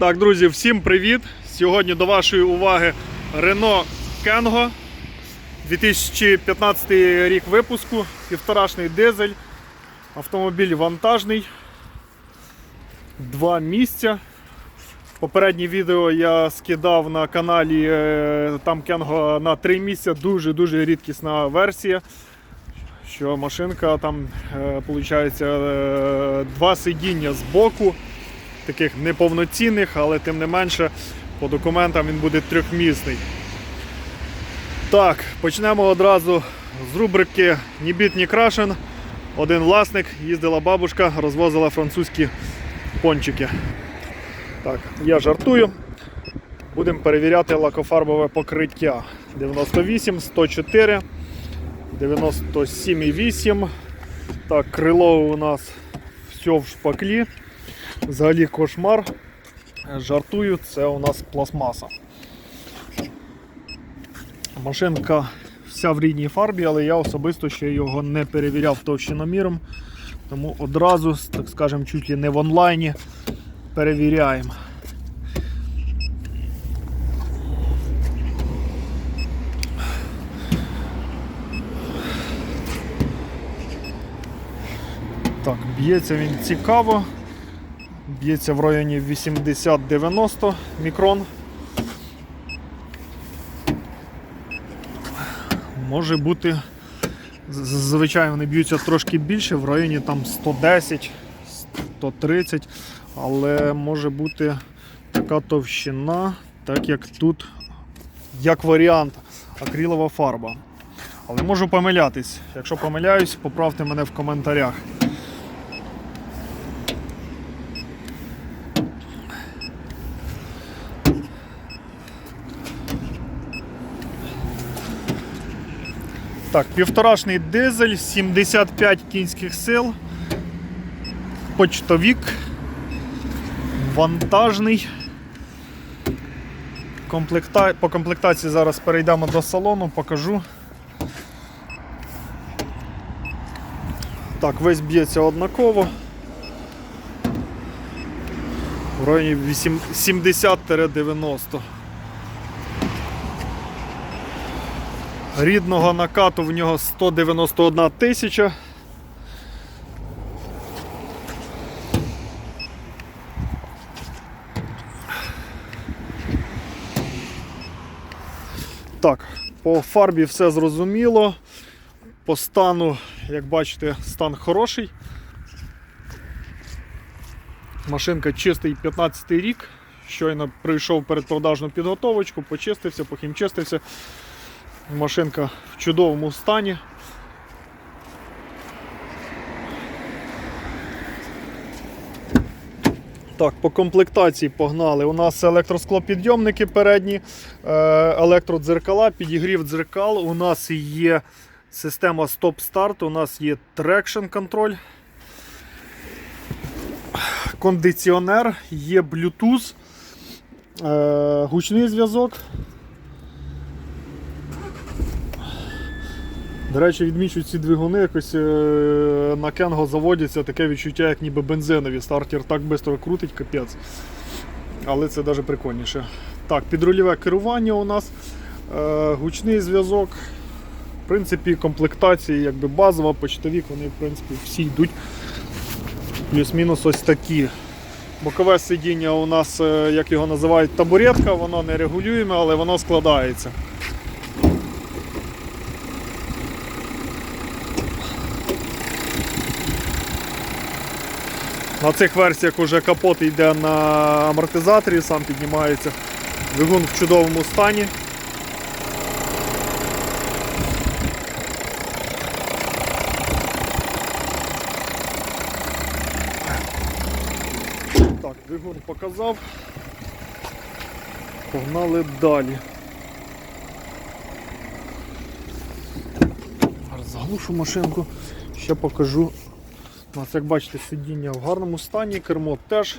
Так, друзі, всім привіт! Сьогодні до вашої уваги Renault Kengo 2015 рік випуску, півторашний дизель, автомобіль вантажний, два місця. Попереднє відео я скидав на каналі е, там Kengo на три місця, дуже-дуже рідкісна версія. Що машинка там, виходить, два сидіння з боку таких неповноцінних, але тим не менше по документам він буде трьохмісний. Так, почнемо одразу з рубрики Ні біт, ні крашен. Один власник, їздила бабушка, розвозила французькі пончики. Так, я жартую. Будемо перевіряти лакофарбове покриття. 98, 104, 97,8. Так, крило у нас все в шпаклі. Взагалі кошмар. Жартую, це у нас пластмаса. Машинка вся в рідній фарбі, але я особисто ще його не перевіряв товщиноміром. Тому одразу, так скажемо, чуть ли не в онлайні перевіряємо. Так, б'ється він цікаво. Б'ється в районі 80-90 мікрон. Може бути, зазвичай вони б'ються трошки більше, в районі там 110, 130, але може бути така товщина, так як тут, як варіант, акрилова фарба. Але можу помилятись. Якщо помиляюсь, поправте мене в коментарях. Так, півторашний дизель, 75 кінських сил, почтовік, вантажний. Комплекта... По комплектації зараз перейдемо до салону, покажу. Так, весь б'ється однаково. В районі 8... 70-90. Рідного накату в нього 191 тисяча. Так, по фарбі все зрозуміло. По стану, як бачите, стан хороший. Машинка чистий 15 рік. Щойно прийшов передпродажну підготовочку, почистився, похімчистився. Машинка в чудовому стані. Так, по комплектації погнали. У нас електросклопідйомники передні, е, електродзеркала, підігрів дзеркал. У нас є система стоп-старт, у нас є трекшн контроль, кондиціонер, є Bluetooth, е, гучний зв'язок. До речі, відмічу ці двигуни якось е, на Кенго заводяться таке відчуття, як ніби бензинові. Стартер так швидко крутить, капець. Але це навіть прикольніше. Так, підрульове керування у нас, е, гучний зв'язок. В принципі, комплектації якби базова, почтовік, вони в принципі всі йдуть. Плюс-мінус ось такі. Бокове сидіння у нас, е, як його називають, табуретка, воно не регулюємо, але воно складається. На цих версіях вже капот йде на амортизаторі, сам піднімається. Двигун в чудовому стані. Так, двигун показав. Погнали далі. Заглушу машинку, ще покажу у нас, як бачите, сидіння в гарному стані, кермо теж.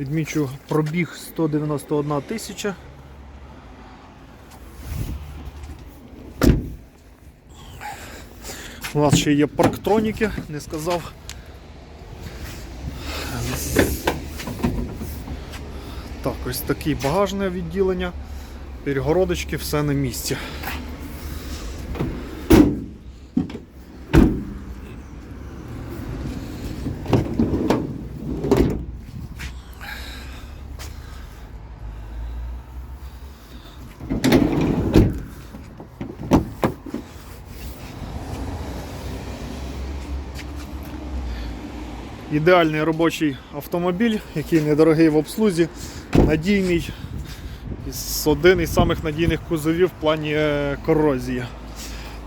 Відмічу пробіг 191 тисяча. У нас ще є парктроніки, не сказав. Так, ось таке багажне відділення. Перегородочки, все на місці. Ідеальний робочий автомобіль, який недорогий в обслузі, надійний, один із самих надійних кузовів в плані е, корозії.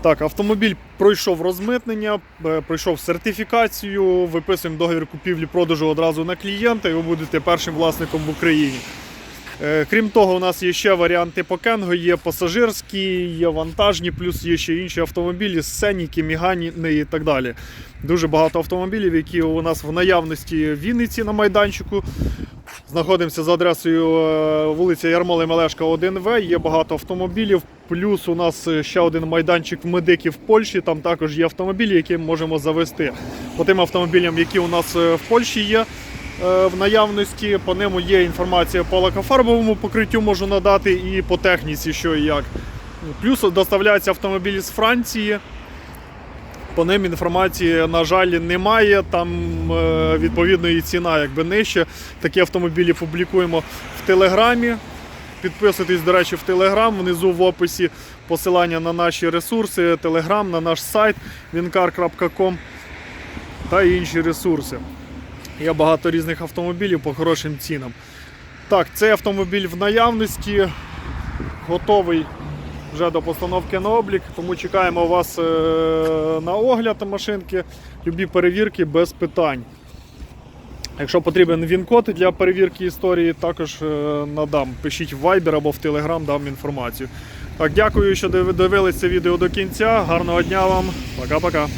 Так, автомобіль пройшов розмитнення, е, пройшов сертифікацію, виписуємо договір купівлі-продажу одразу на клієнта, і ви будете першим власником в Україні. Е, Крім того, у нас є ще варіанти по Кенго, є пасажирські, є вантажні, плюс є ще інші автомобілі, Сеніки, Мігані і так далі. Дуже багато автомобілів, які у нас в наявності в Вінниці на майданчику. Знаходимося за адресою е, вулиця Ярмоли Мелешка 1В. Є багато автомобілів. Плюс у нас ще один майданчик в Медикі в Польщі. Там також є автомобілі, які ми можемо завести. По тим автомобілям, які у нас е, в Польщі є в наявності, по ним є інформація по лакофарбовому покриттю можу надати і по техніці, що і як. Плюс доставляються автомобілі з Франції. По ним інформації, на жаль, немає. Там е, відповідно і ціна якби нижче. Такі автомобілі публікуємо в Телеграмі. Підписуйтесь, до речі, в Телеграм. Внизу в описі посилання на наші ресурси, Телеграм, на наш сайт wincar.com та інші ресурси. Є багато різних автомобілів по хорошим цінам. Так, цей автомобіль в наявності, готовий вже до постановки на облік, тому чекаємо вас е, на огляд машинки, любі перевірки без питань. Якщо потрібен він-код для перевірки історії, також е, надам. Пишіть в Viber або в Telegram, дам інформацію. Так, дякую, що див- дивились відео до кінця. Гарного дня вам. Пока-пока.